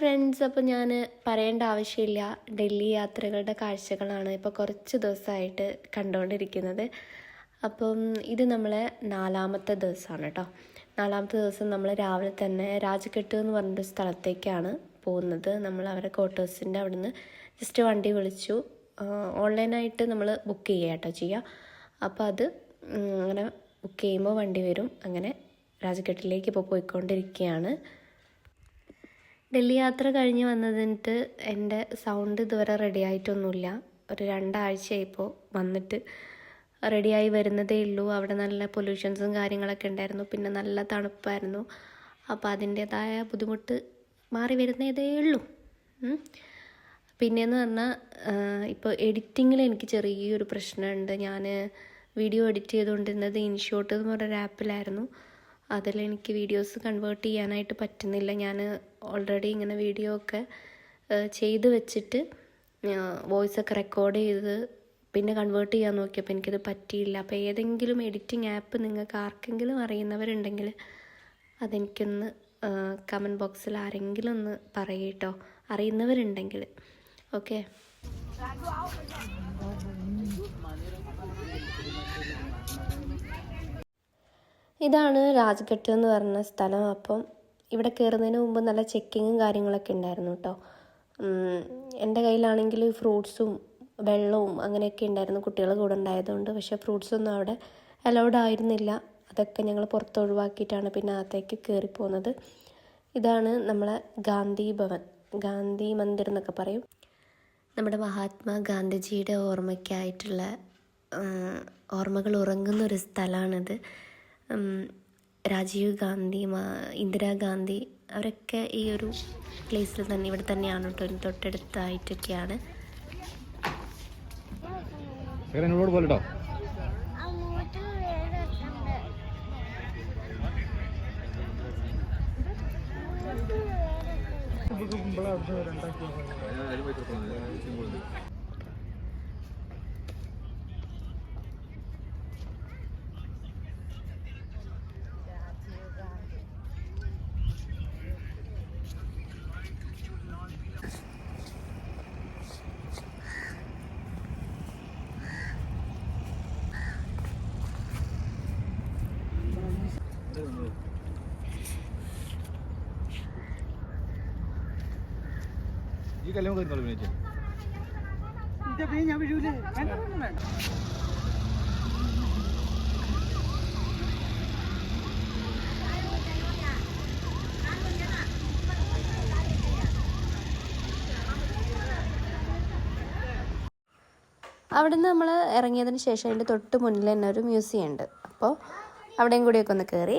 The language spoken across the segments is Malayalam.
ഫ്രണ്ട്സ് അപ്പോൾ ഞാൻ പറയേണ്ട ആവശ്യമില്ല. ഡൽഹി യാത്രകളുടെ കാഴ്ചകളാണ് ഇപ്പോൾ കുറച്ച് ദിവസമായിട്ട് കണ്ടുകൊണ്ടിരിക്കുന്നത് അപ്പം ഇത് നമ്മളെ നാലാമത്തെ ദിവസമാണ് കേട്ടോ. നാലാമത്തെ ദിവസം നമ്മൾ രാവിലെ തന്നെ രാജകെട്ട് എന്ന് പറഞ്ഞൊരു സ്ഥലത്തേക്കാണ് പോകുന്നത്. നമ്മൾ അവരുടെ ക്വാർട്ടേഴ്സിന്റെ അവിടുന്ന് ജസ്റ്റ് വണ്ടി വിളിച്ചു. ഓൺലൈനായിട്ട് നമ്മൾ ബുക്ക് ചെയ്യുക കേട്ടോ ചെയ്യുക അപ്പോൾ അത് അങ്ങനെ ബുക്ക് ചെയ്യുമ്പോൾ വണ്ടി വരും. അങ്ങനെ രാജഘട്ടിലേക്ക് ഇപ്പോൾ പോയിക്കൊണ്ടിരിക്കുകയാണ്. ഡൽഹി യാത്ര കഴിഞ്ഞ് വന്നതിട്ട് എന്റെ സൗണ്ട് ഇതുവരെ റെഡി ആയിട്ടൊന്നുമില്ല. ഒരു രണ്ടാഴ്ചയായിപ്പോൾ വന്നിട്ട് റെഡിയായി വരുന്നതേ ഉള്ളൂ. അവിടെ നല്ല പൊല്യൂഷൻസും കാര്യങ്ങളൊക്കെ ഉണ്ടായിരുന്നു. പിന്നെ നല്ല തണുപ്പായിരുന്നു. അപ്പോൾ അതിന്റേതായ ബുദ്ധിമുട്ട് മാറി വരുന്നതേ ഉള്ളൂ. പിന്നെയെന്ന് പറഞ്ഞാൽ ഇപ്പോൾ എഡിറ്റിങ്ങിൽ എനിക്ക് ചെറിയൊരു പ്രശ്നമുണ്ട്. ഞാൻ വീഡിയോ എഡിറ്റ് ചെയ്തുകൊണ്ടിരുന്നത് ഇൻഷോട്ട് എന്ന് പറഞ്ഞൊരു ആപ്പിലായിരുന്നു അതിൽ എനിക്ക് വീഡിയോസ് കൺവേർട്ട് ചെയ്യാനായിട്ട് പറ്റുന്നില്ല. ഞാൻ ഓൾറെഡി ഇങ്ങനെ വീഡിയോ ഒക്കെ ചെയ്ത് വെച്ചിട്ട് വോയിസ് ഒക്കെ റെക്കോർഡ് ചെയ്ത് പിന്നെ കൺവേർട്ട് ചെയ്യാൻ നോക്കിയപ്പോൾ എനിക്കത് പറ്റിയില്ല. അപ്പോൾ ഏതെങ്കിലും എഡിറ്റിംഗ് ആപ്പ് നിങ്ങൾക്ക് ആർക്കെങ്കിലും അറിയുന്നവരുണ്ടെങ്കിൽ അതെനിക്കൊന്ന് കമന്റ് ബോക്സിൽ ആരെങ്കിലും ഒന്ന് പറയട്ടോ അറിയുന്നവരുണ്ടെങ്കിൽ. ഓക്കെ ഇതാണ് രാജ്ഘട്ട് എന്ന് പറഞ്ഞ സ്ഥലം. അപ്പം ഇവിടെ കയറുന്നതിന് മുമ്പ് നല്ല ചെക്കിങ്ങും കാര്യങ്ങളൊക്കെ ഉണ്ടായിരുന്നു കേട്ടോ. എന്റെ കയ്യിലാണെങ്കിൽ ഫ്രൂട്ട്സും വെള്ളവും അങ്ങനെയൊക്കെ ഉണ്ടായിരുന്നു കുട്ടികൾ കൂടെ ഉണ്ടായതുകൊണ്ട്. പക്ഷേ ഫ്രൂട്ട്സ് ഒന്നും അവിടെ അലൗഡ് ആയിരുന്നില്ല. അതൊക്കെ ഞങ്ങൾ പുറത്ത് ഒഴിവാക്കിയിട്ടാണ് പിന്നെ അകത്തേക്ക് കയറിപ്പോകുന്നത് ഇതാണ് നമ്മളെ ഗാന്ധി ഭവൻ. ഗാന്ധി മന്ദിർ എന്നൊക്കെ പറയും. നമ്മുടെ മഹാത്മാ ഗാന്ധിജിയുടെ ഓർമ്മയ്ക്കായിട്ടുള്ള ഓർമ്മകൾ ഉറങ്ങുന്ന ഒരു സ്ഥലമാണിത്. രാജീവ് ഗാന്ധി ഇന്ദിരാഗാന്ധി അവരൊക്കെ ഈ ഒരു പ്ലേസിൽ തന്നെ ഇവിടെ തന്നെയാണ് കേട്ടോ തൊട്ടടുത്തായിട്ടൊക്കെയാണ്. എന്നോട് പോലെ കേട്ടോ ഈ കല്യാണം വിനേച്ചേ. അവിടെ നിന്ന് നമ്മൾ ഇറങ്ങിയതിന് ശേഷം അതിന്റെ തൊട്ട് മുന്നിൽ തന്നെ ഒരു മ്യൂസിയം ഉണ്ട്. അപ്പോൾ അവിടെയും കൂടിയൊക്കെ ഒന്ന് കയറി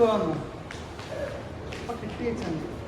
Americano. Aqui, gente.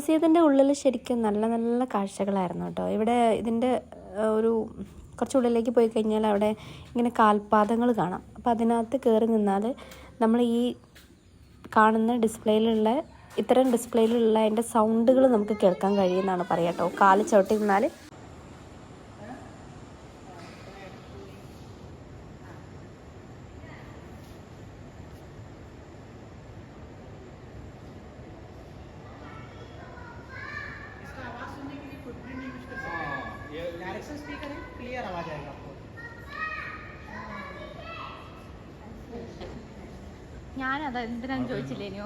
മ്യൂസിയത്തിന്റെ ഉള്ളിൽ ശരിക്കും നല്ല നല്ല കാഴ്ചകളായിരുന്നു കേട്ടോ. ഇവിടെ ഇതിന്റെ ഒരു കുറച്ച് ഉള്ളിലേക്ക് പോയി കഴിഞ്ഞാൽ അവിടെ ഇങ്ങനെ കാൽപാദങ്ങൾ കാണാം. അപ്പോൾ അതിനകത്ത് കയറി നിന്നാൽ നമ്മൾ ഈ കാണുന്ന ഡിസ്പ്ലേയിലുള്ള ഇത്തരം ഡിസ്പ്ലേയിലുള്ള അതിന്റെ സൗണ്ടുകൾ നമുക്ക് കേൾക്കാൻ കഴിയുമെന്നാണ് പറയുക കേട്ടോ. കാൽ ചവിട്ടി നിന്നാൽ आ जाएगा आपको ഞാനത് എന്തിനാന്ന് ചോദിച്ചില്ലേനോ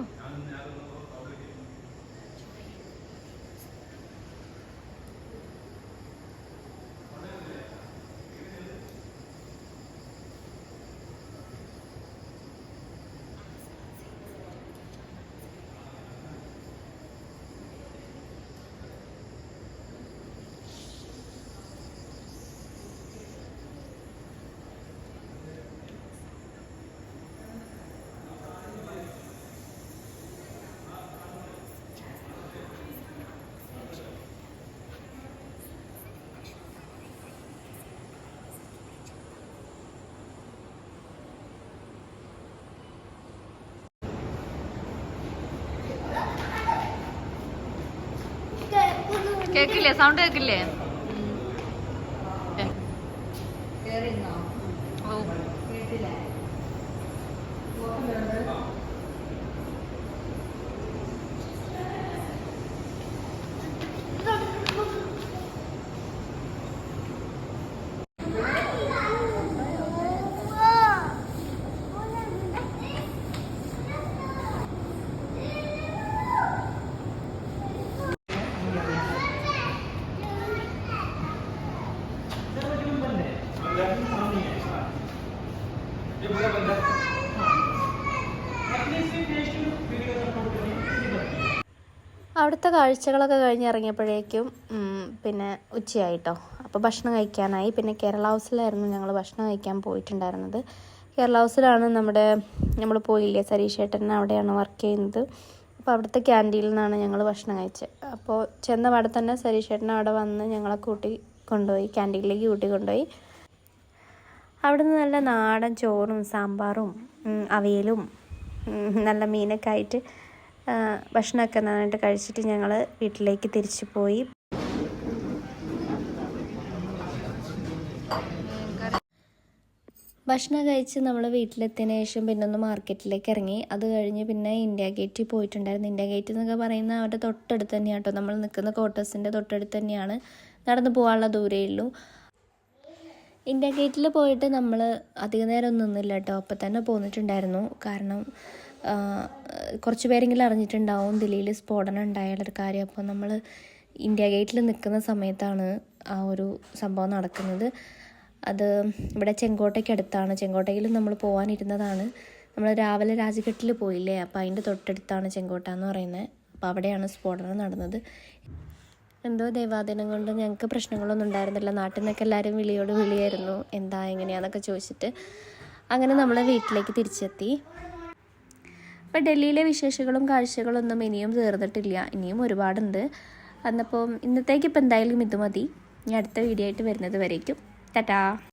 കേക്കില്ലേ? സൗണ്ട് കേക്കില്ലേ? ഓ അവിടുത്തെ കാഴ്ചകളൊക്കെ കഴിഞ്ഞിറങ്ങിയപ്പോഴേക്കും ഇറങ്ങിയപ്പോഴേക്കും പിന്നെ ഉച്ചയായിട്ടോ. അപ്പോൾ ഭക്ഷണം കഴിക്കാനായി. പിന്നെ കേരള ഹൗസിലായിരുന്നു ഞങ്ങൾ ഭക്ഷണം കഴിക്കാൻ പോയിട്ടുണ്ടായിരുന്നത്. കേരള ഹൗസിലാണ് നമ്മുടെ നമ്മൾ പോയില്ലേ സരീഷ് ഏട്ടൻ അവിടെയാണ് വർക്ക് ചെയ്യുന്നത്. അപ്പോൾ അവിടുത്തെ ക്യാന്റീനിൽ നിന്നാണ് ഞങ്ങൾ ഭക്ഷണം കഴിച്ചത് അപ്പോൾ ചെന്ന അവിടെ തന്നെ സരീഷ് ഏട്ടൻ അവിടെ വന്ന് ഞങ്ങളെ കൂട്ടി കൊണ്ടുപോയി ക്യാന്റീനിലേക്ക് കൂട്ടി കൊണ്ടുപോയി. അവിടുന്ന് നല്ല നാടൻ ചോറും സാമ്പാറും അവിയലും നല്ല മീനൊക്കെ ആയിട്ട് ഭക്ഷണമൊക്കെ നന്നായിട്ട് കഴിച്ചിട്ട് ഞങ്ങൾ വീട്ടിലേക്ക് തിരിച്ചു പോയി. ഭക്ഷണം കഴിച്ച് നമ്മൾ വീട്ടിലെത്തിയതിന് ശേഷം പിന്നെ ഒന്ന് മാർക്കറ്റിലേക്ക് ഇറങ്ങി. അത് കഴിഞ്ഞ് പിന്നെ ഇന്ത്യ ഗേറ്റിൽ പോയിട്ടുണ്ടായിരുന്നു. ഇന്ത്യ ഗേറ്റ് എന്നൊക്കെ പറയുന്ന അവരുടെ തൊട്ടടുത്ത് തന്നെയാണ് കേട്ടോ നമ്മൾ നിൽക്കുന്ന ക്വാർട്ടേഴ്സിന്റെ തൊട്ടടുത്ത് തന്നെയാണ്. നടന്നു പോകാനുള്ള ദൂരേ ഉള്ളൂ. ഇന്ത്യ ഗേറ്റിൽ പോയിട്ട് നമ്മൾ അധിക നേരം ഒന്നും നിന്നില്ല കേട്ടോ അപ്പം തന്നെ പോന്നിട്ടുണ്ടായിരുന്നു. കാരണം കുറച്ച് പേരെങ്കിലും അറിഞ്ഞിട്ടുണ്ടാവും ദില്ലിയിൽ സ്ഫോടനം ഉണ്ടായാലൊരു കാര്യം. അപ്പോൾ നമ്മൾ ഇന്ത്യ ഗേറ്റിൽ നിൽക്കുന്ന സമയത്താണ് ആ ഒരു സംഭവം നടക്കുന്നത്. അത് ഇവിടെ ചെങ്കോട്ടയ്ക്ക് അടുത്താണ്. ചെങ്കോട്ടയിൽ നമ്മൾ പോകാനിരുന്നതാണ്. നമ്മൾ രാവിലെ രാജ്ഘട്ടിൽ പോയില്ലേ? അപ്പോൾ അതിന്റെ തൊട്ടടുത്താണ് ചെങ്കോട്ട എന്ന് പറയുന്നത്. അപ്പോൾ അവിടെയാണ് സ്ഫോടനം നടന്നത്. എന്തോ ദേവാദിനം കൊണ്ട് ഞങ്ങൾക്ക് പ്രശ്നങ്ങളൊന്നും ഉണ്ടായിരുന്നില്ല. നാട്ടിൽ നിന്നൊക്കെ എല്ലാവരും വിളിയോട് വിളിയായിരുന്നു. എന്താ എങ്ങനെയാന്നൊക്കെ ചോദിച്ചിട്ട് അങ്ങനെ നമ്മളെ വീട്ടിലേക്ക് തിരിച്ചെത്തി. അപ്പോൾ ഡൽഹിയിലെ വിശേഷങ്ങളും കാഴ്ചകളൊന്നും ഇനിയും തീർന്നിട്ടില്ല. ഇനിയും ഒരുപാടുണ്ട്. അന്നപ്പം ഇന്നത്തേക്ക് ഇപ്പം എന്തായാലും ഇത് മതി. ഇനി അടുത്ത വീഡിയോ ആയിട്ട് വരുന്നത് വരേക്കും. ടാറ്റാ.